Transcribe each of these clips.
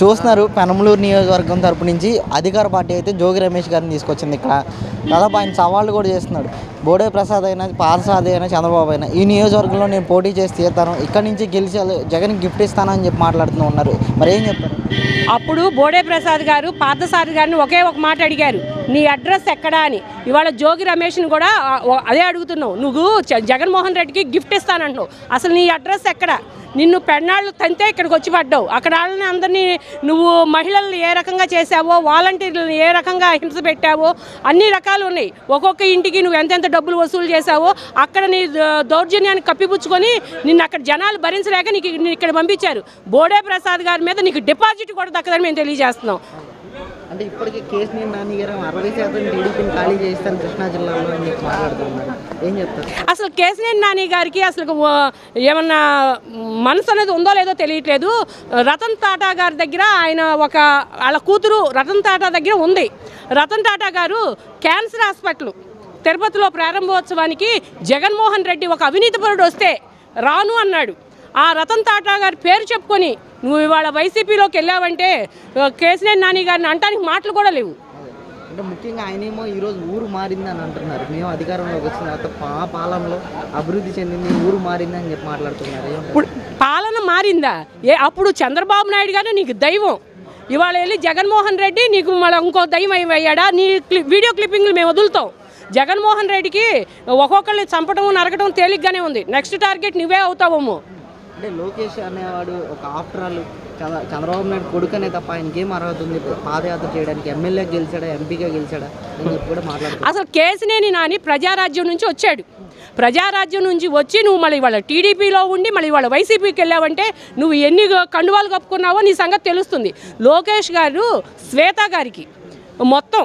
చూస్తున్నారు పెనమలూరు నియోజకవర్గం తరపు నుంచి అధికార పార్టీ అయితే జోగి రమేష్ గారిని తీసుకొచ్చింది ఇక్కడ. దాదాపు ఆయన సవాళ్ళు కూడా చేస్తున్నాడు. బోడే ప్రసాద్ అయినా పార్సాద్ అయినా చంద్రబాబు అయినా ఈ నియోజకవర్గంలో నేను పోటీ చేసి తీస్తాను ఇక్కడ నుంచి గెలిచి జగన్ గిఫ్ట్ ఇస్తానని చెప్పి మాట్లాడుతూ ఉన్నారు. మరి ఏం చెప్తారు? అప్పుడు బోడే ప్రసాద్ గారు పార్థసారథి గారిని ఒకే ఒక మాట అడిగారు. నీ అడ్రస్ ఎక్కడా అని. ఇవాళ జోగి రమేష్ని కూడా అదే అడుగుతున్నావు. నువ్వు జ- జగన్మోహన్ రెడ్డికి గిఫ్ట్ ఇస్తానంటున్నావు. అసలు నీ అడ్రస్ ఎక్కడ? నిన్ను పెన్నాళ్ళు తంతే ఇక్కడికి వచ్చి పడ్డావు. అక్కడ వాళ్ళని అందరినీ నువ్వు మహిళల్ని ఏ రకంగా చేసావో వాలంటీర్లను ఏ రకంగా హింస పెట్టావో అన్ని రకాలు ఉన్నాయి. ఒక్కొక్క ఇంటికి నువ్వు ఎంతెంత డబ్బులు వసూలు చేసావో అక్కడ నీ దౌర్జన్యాన్ని కప్పిపుచ్చుకొని నిన్ను అక్కడ జనాలు భరించలేక నీకు ఇక్కడ పంపించారు. బోడే ప్రసాద్ గారి మీద నీకు డిపాజిట్ కూడా దక్కదని మేము తెలియజేస్తున్నాం. అంటే ఇప్పటికే కేసీఆర్ నాని గారు అరవై శాతం టీడీపీని ఖాళీ చేస్తాను కృష్ణా జిల్లాలో అని చెప్పి మాట్లాడుతున్నారు. ఏం చెప్తారు? అసలు కేసీఆర్ నాని గారికి అసలు ఏమన్నా మనసు అనేది ఉందో లేదో తెలియట్లేదు. రతన్ టాటా గారి దగ్గర ఆయన ఒక వాళ్ళ కూతురు రతన్ టాటా దగ్గర ఉంది. రతన్ టాటా గారు క్యాన్సర్ హాస్పిటల్ తిరుపతిలో ప్రారంభోత్సవానికి జగన్మోహన్ రెడ్డి ఒక అవినీతిపరుడు వస్తే రాను అన్నాడు. ఆ రతన్ టాటా గారి పేరు చెప్పుకొని నువ్వు ఇవాళ వైసీపీలోకి వెళ్ళావంటే కేసీఆర్ నాని గారిని అంటానికి మాటలు కూడా లేవు. అంటే ముఖ్యంగా ఆయనేమో ఈరోజు ఊరు మారింది అని అంటున్నారు. మేము అధికారంలోకి వచ్చిన తర్వాత పా పాలనలో అభివృద్ధి చెందింది ఊరు మారింది అని చెప్పి మాట్లాడుతున్నారు? ఇప్పుడు పాలన మారిందా? ఏ అప్పుడు చంద్రబాబు నాయుడు గారు నీకు దైవం. ఇవాళ వెళ్ళి జగన్మోహన్ రెడ్డి నీకు మళ్ళీ ఇంకో దైవం అయ్యాడా? నీ వీడియో క్లిప్పింగ్లు మేము వదులుతాం. జగన్మోహన్ రెడ్డికి ఒక్కొక్కరిని చంపడం నరకడం తేలిగ్గానే ఉంది. నెక్స్ట్ టార్గెట్ నువ్వే అవుతావేమో అంటే లోకేష్ అనేవాడు ఒక ఆఫ్టర్ ఆల్ చంద్ర చంద్రబాబు నాయుడు కొడుకనే తప్ప ఆయనకి అర్హత ఉంది? పాదయాత్ర చేయడానికి ఎమ్మెల్యే గెలిచాడా ఎంపీగా గెలిచాడా అని చెప్పి కూడా మాట్లాడుతున్నారు. అసలు కేసినేని నాని ప్రజారాజ్యం నుంచి వచ్చాడు. ప్రజారాజ్యం నుంచి వచ్చి నువ్వు మళ్ళీ ఇవాళ టీడీపీలో ఉండి మళ్ళీ ఇవాళ వైసీపీకి వెళ్ళావంటే నువ్వు ఎన్ని కండువాలు కప్పుకున్నావో నీ సంగతి తెలుస్తుంది. లోకేష్ గారు శ్వేత గారికి మొత్తం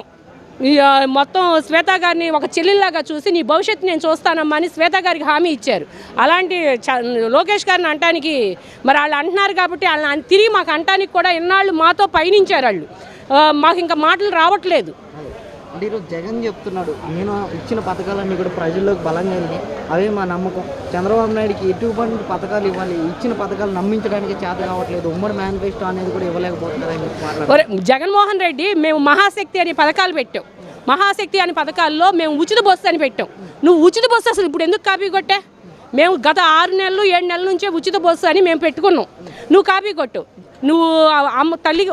మొత్తం శ్వేత గారిని ఒక చెల్లెల్లాగా చూసి నీ భవిష్యత్తు నేను చూస్తానమ్మా అని శ్వేత గారికి హామీ ఇచ్చారు. అలాంటి చ- లోకేష్ గారిని అంటానికి మరి వాళ్ళు అంటున్నారు కాబట్టి వాళ్ళని తిరిగి మాకు అంటానికి కూడా ఇన్నాళ్ళు మాతో పయనించారు వాళ్ళు. మాకు ఇంకా మాటలు రావట్లేదు. అంటే ఈరోజు జగన్ చెప్తున్నాడు నేను ఇచ్చిన పథకాలన్నీ కూడా ప్రజల్లోకి బలంగా వెళ్ళినాయి అవే మా నమ్మకం. చంద్రబాబు నాయుడుకి ఎటువంటి పథకాలు ఇవ్వాలి? ఇచ్చిన పథకాలు నమ్మించడానికి చేత కావట్లేదు. ఉమ్మడి మేనిఫెస్టో అనేది కూడా ఇవ్వలేకపోతున్నారు చెప్పి జగన్మోహన్ రెడ్డి మేము మహాశక్తి అనే పథకాలు పెట్టాం. మహాశక్తి అనే పథకాల్లో మేము ఉచిత బస్సు అని పెట్టాం. నువ్వు ఉచిత బస్సు అసలు ఇప్పుడు ఎందుకు కాపీ కొట్టా? మేము గత ఆరు నెలలు ఏడు నెలల నుంచే ఉచిత బస్సు అని మేము పెట్టుకున్నాం. నువ్వు కాపీ కొట్టు. నువ్వు అమ్మ తల్లి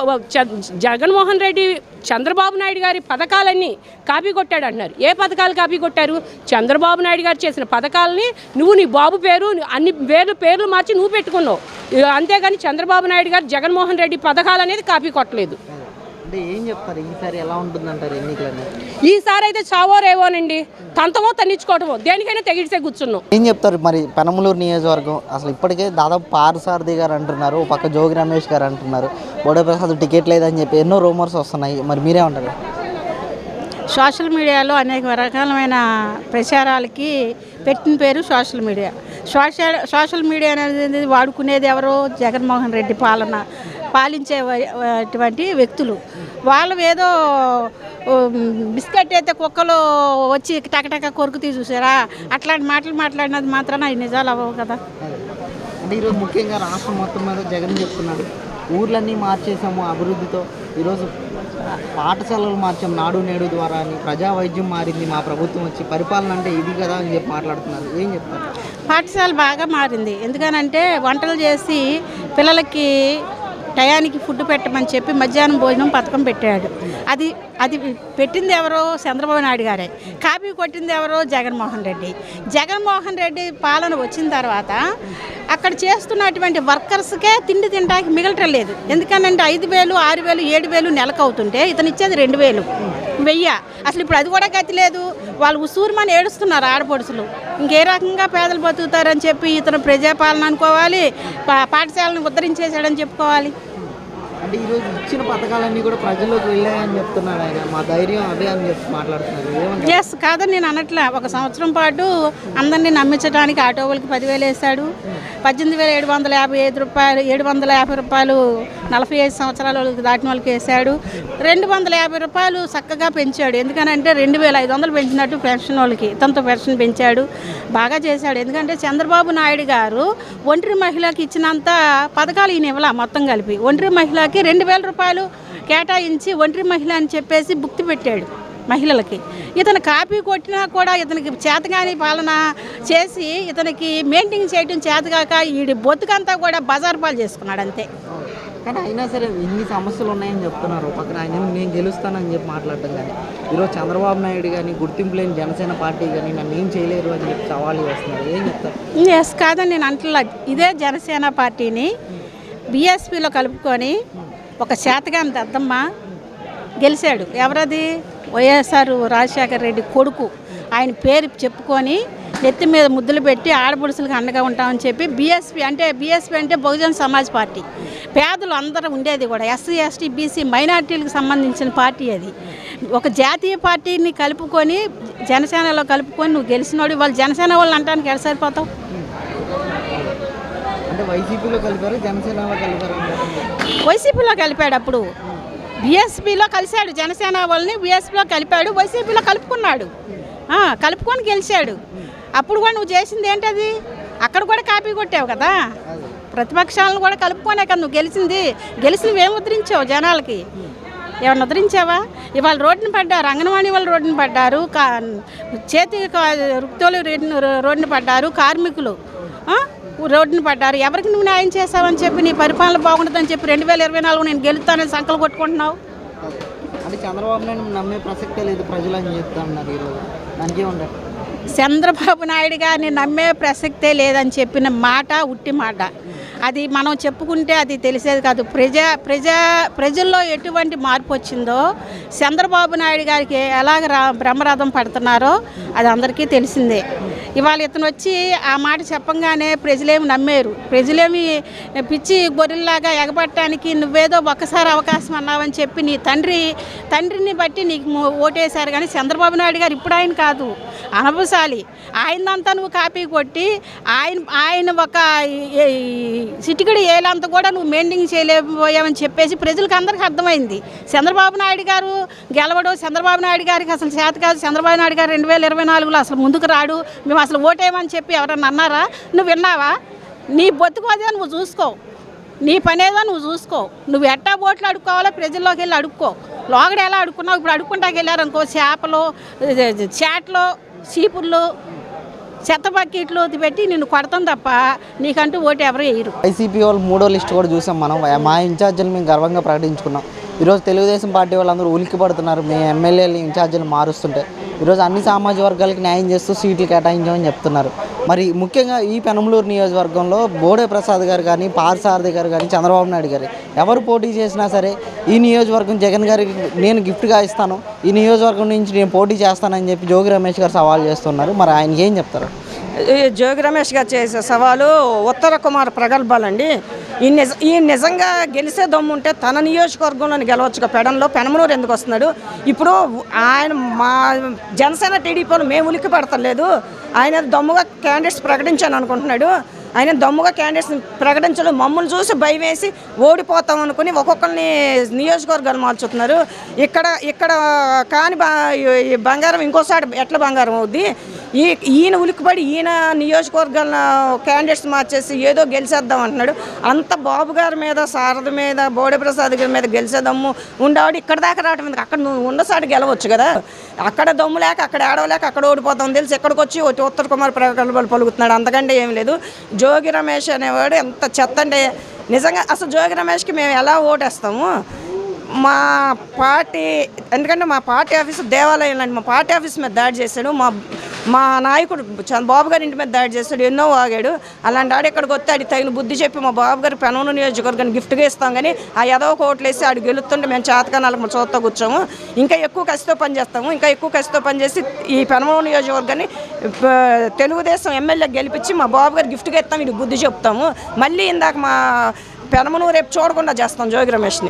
జగన్మోహన్ రెడ్డి చంద్రబాబు నాయుడు గారి పథకాలన్నీ కాపీ కొట్టాడు అంటున్నారు. ఏ పథకాలు కాపీ కొట్టారు? చంద్రబాబు నాయుడు గారు చేసిన పథకాలని నువ్వు నీ బాబు పేరు అన్ని పేర్లు పేర్లు మార్చి నువ్వు పెట్టుకున్నావు. ఇక అంతేగాని చంద్రబాబు నాయుడు గారు జగన్మోహన్ రెడ్డి పథకాలు అనేది కాపీ కొట్టలేదు. అంటే ఏం చెప్తారు? ఈసారి ఎలా ఉంటుందంటారు ఎన్నికలని? ఈసారి అయితే చావో రేవోనండి తంతమో తన్నించుకోవటమో దేనికైనా తెగిడిసే కూర్చున్నాం. ఏం చెప్తారు మరి పెనమలూరు నియోజకవర్గం? అసలు ఇప్పటికే దాదాపు పారసారథి గారు అంటున్నారు ఓ పక్క జోగి రమేష్ గారు అంటున్నారు. బోడే ప్రసాద్ టికెట్ లేదని చెప్పి ఎన్నో రూమర్స్ వస్తున్నాయి. మరి మీరే ఉంటారు సోషల్ మీడియాలో అనేక రకాలమైన ప్రచారాలకి పెట్టిన పేరు social media. Social social media అనేది వాడుకునేది ఎవరో జగన్మోహన్ రెడ్డి పాలన. పాలించే వ- అటువంటి వ్యక్తులు. వాళ్ళు ఏదో బిస్కెట్ అయితే కుక్కలు వచ్చి టకటక కొరుకు తీ చూసారా? అట్లాంటి మాటలు మాట్లాడినది మాత్రాన అవి నిజాలు అవ్వవు కదా. అంటే ఈరోజు ముఖ్యంగా రాష్ట్రం మొత్తం మీద జగన్ చెప్తున్నాడు ఊర్లన్నీ మార్చేసాము అభివృద్ధితో. ఈరోజు పాఠశాలలు మార్చాం నాడు నేడు ద్వారా అని. ప్రజా వైద్యం మారింది మా ప్రభుత్వం వచ్చి పరిపాలన అంటే ఇది కదా అని చెప్పి మాట్లాడుతున్నారు. ఏం చెప్తారు? పాఠశాల బాగా మారింది. ఎందుకనంటే వంటలు చేసి పిల్లలకి టయానికి ఫుడ్ పెట్టమని చెప్పి మధ్యాహ్నం భోజనం పథకం పెట్టాడు. అది అది పెట్టింది ఎవరో చంద్రబాబు నాయుడు గారే. కాపీ కొట్టింది ఎవరో జగన్మోహన్ రెడ్డి. జగన్మోహన్ రెడ్డి పాలన వచ్చిన తర్వాత అక్కడ చేస్తున్నటువంటి వర్కర్స్కే తిండి తినడానికి మిగలటం లేదు. ఎందుకనంటే ఐదు వేలు ఆరు వేలు ఏడు వేలు నెలకు అవుతుంటే ఇతను ఇచ్చేది రెండు వేలు. వెయ్య. అసలు ఇప్పుడు అది కూడా గతి లేదు. వాళ్ళు ఉసూరుమని ఏడుస్తున్నారు ఆడపడుచులు. ఇంకే రకంగా పేదలు బతుకుతారని చెప్పి ఇతను ప్రజాపాలన అనుకోవాలి పాఠశాలను ఉద్ధరించేశాడని చెప్పుకోవాలి. అంటే ఈరోజు ఇచ్చిన పథకాలన్నీ కూడా ప్రజల్లోకి వెళ్ళాయని చెప్తున్నాడు ఆయన. మా ధైర్యం అదే అని చెప్పి మాట్లాడుతున్నారు. ఎస్ కాదని నేను అనట్లే. ఒక సంవత్సరం పాటు అందరినీ నమ్మించడానికి ఆటో వాళ్ళకి పదివేలు వేశాడు. పద్దెనిమిది వేల ఏడు వందల యాభై ఐదు రూపాయలు ఏడు వందల యాభై రూపాయలు నలభై ఐదు సంవత్సరాల వాళ్ళకి దాటిన వాళ్ళకి వేశాడు రెండు వందల యాభై రూపాయలు చక్కగా పెంచాడు. ఎందుకనంటే రెండు వేల ఐదు వందలు పెంచినట్టు పెన్షన్ వాళ్ళకి తనతో పెన్షన్ పెంచాడు. బాగా చేశాడు. ఎందుకంటే చంద్రబాబు నాయుడు గారు ఒంటరి మహిళకి ఇచ్చినంత పథకాలు ఈయన ఇవ్వాల మొత్తం కలిపి. ఒంటరి మహిళకి రెండు వేల రూపాయలు కేటాయించి ఒంటరి మహిళ అని చెప్పేసి బుక్తి పెట్టాడు మహిళలకి. ఇతను కాపీ కొట్టినా కూడా ఇతనికి చేతగాని పాలన చేసి ఇతనికి మెయింటైన్ చేయడం చేతగాక ఈ బొత్తుకంతా కూడా బజార్ పాలు చేసుకున్నాడు అంతే. కానీ అయినా సరే ఇన్ని సమస్యలు ఉన్నాయని చెప్తున్నారు. పక్కన ఆయన నేను గెలుస్తానని చెప్పి మాట్లాడటం కానీ ఈరోజు చంద్రబాబు నాయుడు కానీ గుర్తింపు లేని జనసేన పార్టీ కానీ నన్ను ఏం చేయలేరు అని చెప్పి సవాలు చేస్తున్నారు. ఏం చెప్తారు? ఎస్ కాదని నేను అంటలా ఇదే జనసేన పార్టీని బీఎస్పీలో కలుపుకొని ఒక శాతగాని దద్దమ్మ గెలిచాడు. ఎవరది? వైఎస్ఆర్ రాజశేఖర రెడ్డి కొడుకు. ఆయన పేరు చెప్పుకొని నెత్తి మీద ముద్దులు పెట్టి ఆడపడుచులకు అండగా ఉంటామని చెప్పి బీఎస్పీ అంటే బీఎస్పీ అంటే బహుజన్ సమాజ్ పార్టీ. పేదలు అందరూ ఉండేది కూడా ఎస్సీ ఎస్టీ బీసీ మైనార్టీలకు సంబంధించిన పార్టీ అది. ఒక జాతీయ పార్టీని కలుపుకొని జనసేనలో కలుపుకొని నువ్వు గెలిచినోడు వాళ్ళు జనసేన వాళ్ళు అంటానికి ఎడ సరిపోతావు? వైసీపీలో కలిపాడు అప్పుడు. బీఎస్పీలో కలిశాడు జనసేన వాళ్ళని బీఎస్పీలో కలిపాడు వైసీపీలో కలుపుకున్నాడు. కలుపుకొని గెలిచాడు. అప్పుడు కూడా నువ్వు చేసింది ఏంటది అక్కడ కూడా కాపీ కొట్టావు కదా? ప్రతిపక్షాలను కూడా కలుపుకోనే కదా నువ్వు గెలిచింది. గెలిచి నువ్వేం ముద్రించావు జనాలకి? ఏమన్నా ముద్రించావా ఇవాళ రోడ్డుని పడ్డారు అంగన్వాడీ వాళ్ళు రోడ్డున పడ్డారు కా చేతి రుక్తోలు వృత్తులు రోడ్డున- రోడ్డున పడ్డారు కార్మికులు ఆ? రోడ్డున పడ్డారు. ఎవరికి నువ్వు న్యాయం చేసావని చెప్పి నీ పరిపాలన బాగుంటుందని చెప్పి రెండు వేల ఇరవై నాలుగు నేను గెలుస్తానని సంకలు కొట్టుకుంటున్నావు? అంటే చంద్రబాబు నాయుడు నమ్మే ప్రసక్తే లేదు ప్రజలు అని చెప్తా ఉన్నారు ఈరోజు. దానికి ఏమంటారు చంద్రబాబు నాయుడు గారిని నమ్మే ప్రసక్తే లేదని చెప్పిన మాట ఉట్టి మాట. అది మనం చెప్పుకుంటే అది తెలిసేది కాదు. ప్రజా ప్రజా ప్రజల్లో ఎటువంటి మార్పు వచ్చిందో చంద్రబాబు నాయుడు గారికి ఎలాగ రా బ్రహ్మరథం పడుతున్నారో అది అందరికీ తెలిసిందే. ఇవాళ ఇతను వచ్చి ఆ మాట చెప్పంగానే ప్రజలేమి నమ్మారు. ప్రజలేమి పిచ్చి గొర్రెల్లాగా ఎగబట్టడానికి నువ్వేదో ఒక్కసారి అవకాశం అన్నావని చెప్పి నీ తండ్రి తండ్రిని బట్టి నీకు ఓటేశారు కానీ చంద్రబాబు నాయుడు గారు ఇప్పుడు ఆయన కాదు. అనభశాలి ఆయనంతా నువ్వు కాపీ కొట్టి ఆయన ఆయన ఒక సిటికడి ఏలంత కూడా నువ్వు మెయింటైన్ చేయలేకపోయావని చెప్పేసి ప్రజలకు అందరికీ అర్థమైంది. చంద్రబాబు నాయుడు గారు గెలవడు చంద్రబాబు నాయుడు గారికి అసలు చేత కాదు. చంద్రబాబు నాయుడు గారు రెండు వేల ఇరవై నాలుగులో అసలు ముందుకు రాడు. నువ్వు అసలు ఓటేయమని చెప్పి ఎవరన్నా అన్నారా? నువ్వు విన్నావా? నీ బతుకు అదే నువ్వు చూసుకో. నీ పనేదో నువ్వు చూసుకో. నువ్వు ఎట్టా ఓట్లు అడుక్కోవాలో ప్రజల్లోకి వెళ్ళి అడుక్కో. లోగడ ఎలా అడుక్కున్నావు? ఇప్పుడు అడుక్కుంటాకి వెళ్ళారనుకో చేపలు చాట్లు చీపుర్లు చెత్త బకెట్లు పెట్టి నిన్ను కొడతాం తప్ప నీకంటూ ఓటు ఎవరు వేయరు. వైసీపీ వాళ్ళు మూడో లిస్ట్ కూడా చూసాం మనం. మా ఇన్ఛార్జీలు మేము గర్వంగా ప్రకటించుకున్నాం. ఈరోజు తెలుగుదేశం పార్టీ వాళ్ళందరూ ఉలిక్కి పడుతున్నారు మీ ఎమ్మెల్యేలు ఇన్ఛార్జీలు మారుస్తుంటే. ఈరోజు అన్ని సామాజిక వర్గాలకు న్యాయం చేస్తూ సీట్లు కేటాయించామని చెప్తున్నారు. మరి ముఖ్యంగా ఈ పెనమలూరు నియోజకవర్గంలో బోడే ప్రసాద్ గారు కానీ పార్సారథి గారు కానీ చంద్రబాబు నాయుడు గారు. ఎవరు పోటీ చేసినా సరే ఈ నియోజకవర్గం జగన్ గారికి నేను గిఫ్ట్గా ఇస్తాను. ఈ నియోజకవర్గం నుంచి నేను పోటీ చేస్తానని చెప్పి జోగి రమేష్ గారు సవాల్ చేస్తున్నారు. మరి ఆయనకి ఏం చెప్తారు? ఈ జోగి రమేష్ గారు చేసే సవాలు ఉత్తర కుమార్ ప్రగల్భాలండి. ఈ నిజ ఈ నిజంగా గెలిచే దమ్ము ఉంటే తన నియోజకవర్గంలోని గెలవచ్చు పెడంలో పెనమనూరు ఎందుకు వస్తున్నాడు? ఇప్పుడు ఆయన మా జనసేన టీడీపీలో మేము ఉలిక్కి పడతలేదు. ఆయన దమ్ముగా క్యాండిడేట్స్ ప్రకటించాను అనుకుంటున్నాడు. ఆయన దమ్ముగా క్యాండిడేట్స్ ప్రకటించడం మమ్మల్ని చూసి భయం వేసి ఓడిపోతాం అనుకుని ఒక్కొక్కరిని నియోజకవర్గాలు మార్చుతున్నారు. ఇక్కడ ఇక్కడ కాని బంగారం ఇంకోసారి ఎట్ల బంగారం అవుద్ది? ఈ ఈయన ఉలిక్కిపడి ఈయన నియోజకవర్గాల క్యాండిడేట్స్ మార్చేసి ఏదో గెలిచేద్దాం అంటున్నాడు. అంత బాబు గారి మీద సారథి మీద బోడే ప్రసాద్ గారి మీద గెలిచేదమ్ము ఉండేవాడు ఇక్కడ దాకా రావటం అక్కడ నువ్వు ఉన్నసారి గెలవచ్చు కదా. అక్కడ దమ్ము లేక అక్కడ ఏడవలేక అక్కడ ఓడిపోతాం తెలిసి. ఎక్కడికి వచ్చి ఉత్తర్ ఉత్తర కుమార్ ప్రకల్పాలు పలుకుతున్నాడు. అంతకంటే ఏం లేదు. జోగి రమేష్ అనేవాడు ఎంత చెత్త అంటే నిజంగా అసలు జోగి రమేష్కి మేము ఎలా ఓటేస్తాము? మా పార్టీ ఎందుకంటే మా పార్టీ ఆఫీస్ దేవాలయం లాంటి మా పార్టీ ఆఫీస్ మీద దాడి చేశాడు. మా మా నాయకుడు బాబు గారి ఇంటి మీద దాడి చేస్తాడు ఎన్నో వాగాడు అలాంటి ఆడు ఇక్కడికి వస్తే ఆడికి తగిన బుద్ధి చెప్పి మా బాబు గారు పెనూరు నియోజకవర్గాన్ని గిఫ్ట్గా ఇస్తాం కానీ ఆ ఏదో ఒక ఆడు గెలుస్తుంటే మేము చేతకానాలకు చూస్తూ కూర్చోము. ఇంకా ఎక్కువ కసితో పనిచేస్తాము ఇంకా ఎక్కువ కసితో పనిచేసి ఈ పెనమూరు నియోజకవర్గాన్ని తెలుగుదేశం ఎమ్మెల్యే గెలిపించి మా బాబు గారు గిఫ్ట్గా ఇస్తాం ఇది బుద్ధి చెప్తాము. మళ్ళీ ఇందాక మా పెనమను రేపు చూడకుండా చేస్తాం జోగి రమేష్ని.